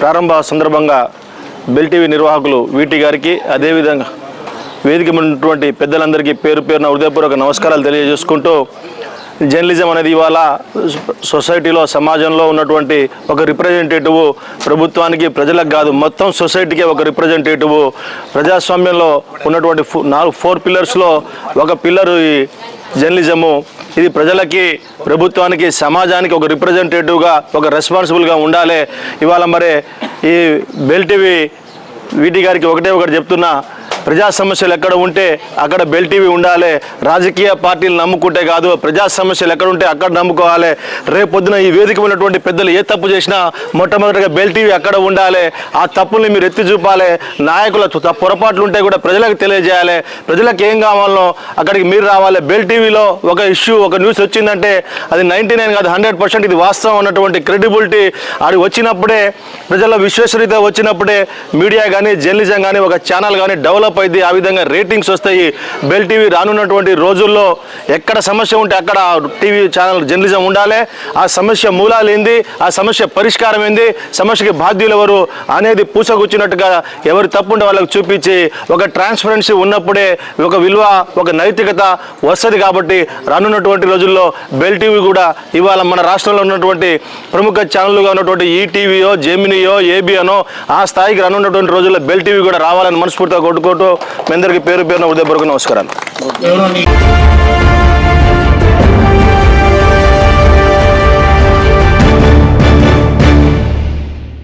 ప్రారంభ సందర్భంగా bell TV నిర్వాహకులు వీటి గారికి అదేవిధంగా వేదిక ఉన్నటువంటి పెద్దలందరికీ పేరు పేరున హృదయపూర్వక నమస్కారాలు తెలియజేసుకుంటూ జర్నలిజం అనేది ఇవాళ సొసైటీలో సమాజంలో ఉన్నటువంటి ఒక రిప్రజెంటేటివ్ ప్రభుత్వానికి ప్రజలకు కాదు మొత్తం సొసైటీకి ఒక రిప్రజెంటేటివ్ ప్రజాస్వామ్యంలో ఉన్నటువంటి ఫో- నాలుగు ఫోర్ పిల్లర్స్లో ఒక పిల్లరు ఈ జర్నలిజము. ఇది ప్రజలకి ప్రభుత్వానికి సమాజానికి ఒక రిప్రజెంటేటివ్గా ఒక రెస్పాన్సిబుల్గా ఉండాలి. ఇవాళ మరి ఈ బెల్టీవీ వీటి గారికి ఒకటే ఒకటి చెప్తున్నా ప్రజా సమస్యలు ఎక్కడ ఉంటే అక్కడ బెల్ టీవీ ఉండాలి. రాజకీయ పార్టీలు నమ్ముకుంటే కాదు ప్రజా సమస్యలు ఎక్కడ ఉంటే అక్కడ నమ్ముకోవాలి. రేపొద్దున ఈ వేదిక ఉన్నటువంటి పెద్దలు ఏ తప్పు చేసినా మొట్టమొదటిగా బెల్ టీవీ అక్కడ ఉండాలి. ఆ తప్పుల్ని మీరు ఎత్తి చూపాలి. నాయకుల త- పొరపాట్లు ఉంటే కూడా ప్రజలకు తెలియజేయాలి. ప్రజలకు ఏం కావాలనో అక్కడికి మీరు రావాలి. బెల్ టీవీలో ఒక ఇష్యూ ఒక న్యూస్ వచ్చిందంటే అది నైంటీ నైన్ కాదు హండ్రెడ్ పర్సెంట్ ఇది వాస్తవం అన్నటువంటి క్రెడిబిలిటీ అది వచ్చినప్పుడే ప్రజల విశ్వసనీయత వచ్చినప్పుడే మీడియా కానీ జర్నలిజం కానీ ఒక ఛానల్ కానీ డెవలప్ అయింది ఆ విధంగా రేటింగ్స్ వస్తాయి. బెల్ టీవీ రానున్నటువంటి రోజుల్లో ఎక్కడ సమస్య ఉంటే అక్కడ టీవీ ఛానల్ జర్నలిజం ఉండాలి. ఆ సమస్య మూలాలు ఏంది ఆ సమస్య పరిష్కారం ఏంది సమస్యకి బాధ్యులు ఎవరు? అనేది పూసగుచ్చినట్టుగా ఎవరు తప్పుంటే వాళ్ళకి చూపించి ఒక ట్రాన్స్పరెన్సీ ఉన్నప్పుడే ఒక విలువ ఒక నైతికత వస్తుంది కాబట్టి రానున్నటువంటి రోజుల్లో బెల్ టీవీ కూడా ఇవాళ మన రాష్ట్రంలో ఉన్నటువంటి ప్రముఖ ఛానళ్ళుగా ఉన్నటువంటి ఈటీవీయో జెమినియో ఏబిఎనో ఆ స్థాయికి రానున్నటువంటి రోజుల్లో బెల్ టీవీ కూడా రావాలని మనస్ఫూర్తిగా కొట్టుకుంటూ మీ అందరికీ పేరు పేరున ఉదయపూర్వక నమస్కారాలు.